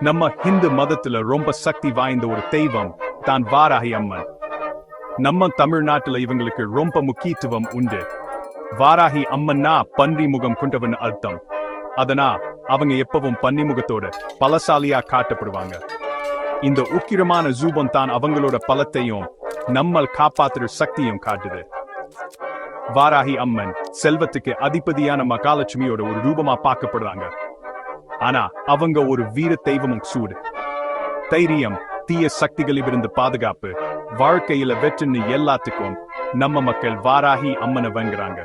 நம்ம ஹிந்து மதத்துல ரொம்ப சக்தி வாய்ந்த ஒரு தெய்வம் தான் வாராகி அம்மன். நம்ம தமிழ்நாட்டுல இவங்களுக்கு ரொம்ப முக்கியத்துவம் உண்டு. வாராகி அம்மன்னா பன்றி முகம் கொண்டவன் அர்த்தம். அதனா அவங்க எப்பவும் பன்னி முகத்தோட பலசாலியா காட்டப்படுவாங்க. இந்த உக்கிரமான ஜூபம் தான் அவங்களோட பலத்தையும் நம்மள் காப்பாத்துற சக்தியும் காட்டுது. வாராகி அம்மன் செல்வத்துக்கு அதிபதியான மகாலட்சுமியோட ஒரு ரூபமா பார்க்கப்படுறாங்க. ஆனா அவங்க ஒரு வீர தெய்வமும் சூடு. தைரியம் தீய சக்திகளிலிருந்து பாதுகாப்பு வாழ்க்கையில வெற்றின்னு எல்லாத்துக்கும் நம்ம மக்கள் வாராகி அம்மனை வங்குறாங்க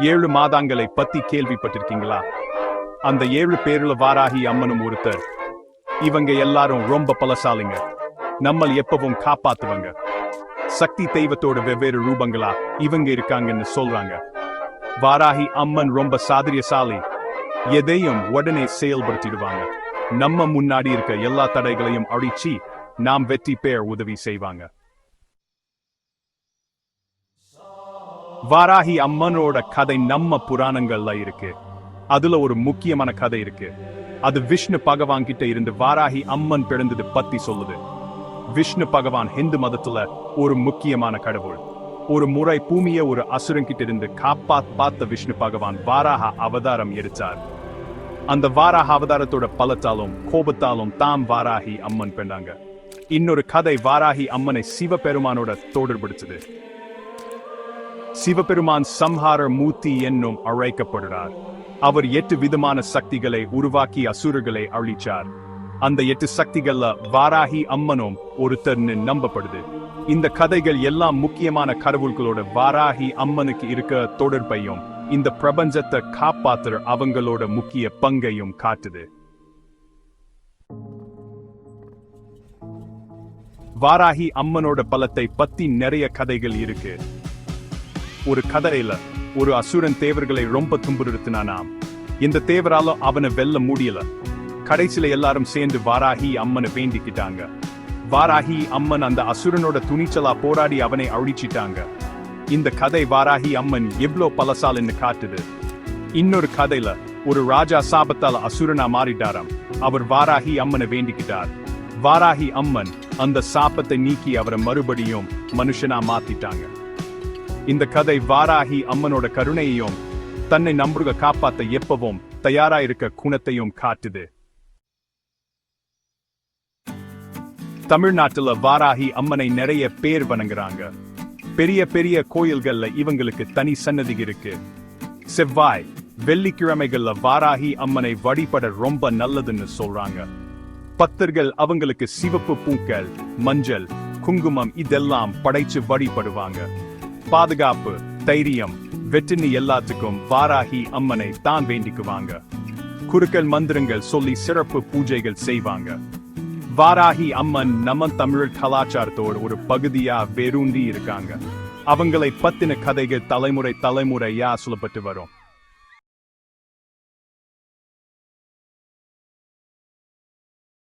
ஏழு மாதாங்களை பத்தி கேள்விப்பட்டிருக்கீங்களா? அந்த ஏழு பேருல வாராகி அம்மனும் ஒருத்தர். இவங்க எல்லாரும் ரொம்ப பலசாலிங்க. நம்மள் எப்பவும் காப்பாத்துவங்க. சக்தி தெய்வத்தோட வெவ்வேறு ரூபங்களா இவங்க இருக்காங்கன்னு சொல்றாங்க. வாராகி அம்மன் ரொம்ப சாதிரியசாலி. எதையும் உடனே செயல்படுத்திடுவாங்க. நம்ம முன்னாடி இருக்க எல்லா தடைகளையும் அழிச்சு நாம் வெற்றி பெற உதவி செய்வாங்க. வாராகி அம்மனோட கதை நம்ம புராணங்கள்ல இருக்கு. அதுல ஒரு முக்கியமான கதை இருக்கு. அது விஷ்ணு பகவான் கிட்ட இருந்து வாராகி அம்மன் பிறந்தது பத்தி சொல்லுது. விஷ்ணு பகவான் ஹிந்து மதத்துல ஒரு முக்கியமான கடவுள். ஒரு முறை பூமியை ஒரு அசுரன் கிட்ட இருந்து காப்பாத் பார்த்த விஷ்ணு பகவான் வாராக அவதாரம் எடுத்தார். அந்த வாராக அவதாரத்தோட பலத்தாலும் கோபத்தாலும் தாம் வாராகி அம்மன் பெண்டாங்க. இன்னொரு கதை வாராகி அம்மனை சிவபெருமானோட தொடர்படுத்துது. சிவபெருமான் சம்ஹார மூர்த்தி என்னும் அழைக்கப்படுகிறார் அவர் எட்டு விதமான சக்திகளை உருவாக்கி அசுரர்களை அழிச்சார். அந்த எட்டு சக்திகள்ல வாராகி அம்மனும் ஒருத்தர்னு நம்பப்படுது. இந்த கதைகள் எல்லாம் முக்கியமான கடவுள்களோட வாராகி அம்மனுக்கு இருக்க தொடர்பையும் இந்த பிரபஞ்சத்தை காப்பாத்துற அவங்களோட முக்கிய பங்கையும் காட்டுது. வாராகி அம்மனோட பலத்தை பத்தி நிறைய கதைகள் இருக்கு. ஒரு கதையில ஒரு அசுரன் தேவர்களை ரொம்ப துன்புறுத்தினானாம் இந்த தேவரால அவனை வெல்ல முடியல? கடைசியில எல்லாரும் சேர்ந்து வாராகி அம்மனை வேண்டிக்கிட்டாங்க. வாராகி அம்மன் அந்த அசுரனோட துணிச்சலா போராடி அவனை அழிச்சிட்டாங்க. இந்த கதை வாராகி அம்மன் எவ்ளோ பலசாலின்னு காட்டுது. இன்னொரு கதையில ஒரு ராஜா சாபத்தால அசுரனா மாறிட்டாராம். அவர் வாராகி அம்மனை வேண்டிக்கிட்டார். வாராகி அம்மன் அந்த சாபத்தை நீக்கி அவரை மறுபடியும் மனுஷனா மாத்திட்டாங்க. இந்த கதை வாராகி அம்மனோட கருணையையும் தன்னை நம்புக காப்பாத்த எப்பவும் தயாரா இருக்க குணத்தையும் காட்டுது. தமிழ்நாட்டுல வாராகி அம்மனை நிறைய பேர் வணங்குறாங்க. பெரிய பெரிய கோயில்கள்ல இவங்களுக்கு தனி சன்னதி இருக்கு. செவ்வாய் வெள்ளிக்கிழமைகள்ல வாராகி அம்மனை வழிபட ரொம்ப நல்லதுன்னு சொல்றாங்க. பக்தர்கள் அவங்களுக்கு சிவப்பு பூக்கள் மஞ்சள் குங்குமம் இதெல்லாம் படைச்சு வழிபடுவாங்க. பாதுகாப்பு தைரியம் வெற்றினி எல்லாத்துக்கும் வாராகி அம்மனை தான் வேண்டிக்குவாங்க. குருக்கள் மந்திரங்கள் சொல்லி சிறப்பு பூஜைகள் செய்வாங்க. வாராகி அம்மன் நம்ம தமிழ் கலாச்சாரத்தோட ஒரு பகுதியா வேரூன்றி இருக்காங்க. அவங்களை பத்தின கதைகள் தலைமுறை தலைமுறையா சொல்லப்பட்டு வரும்.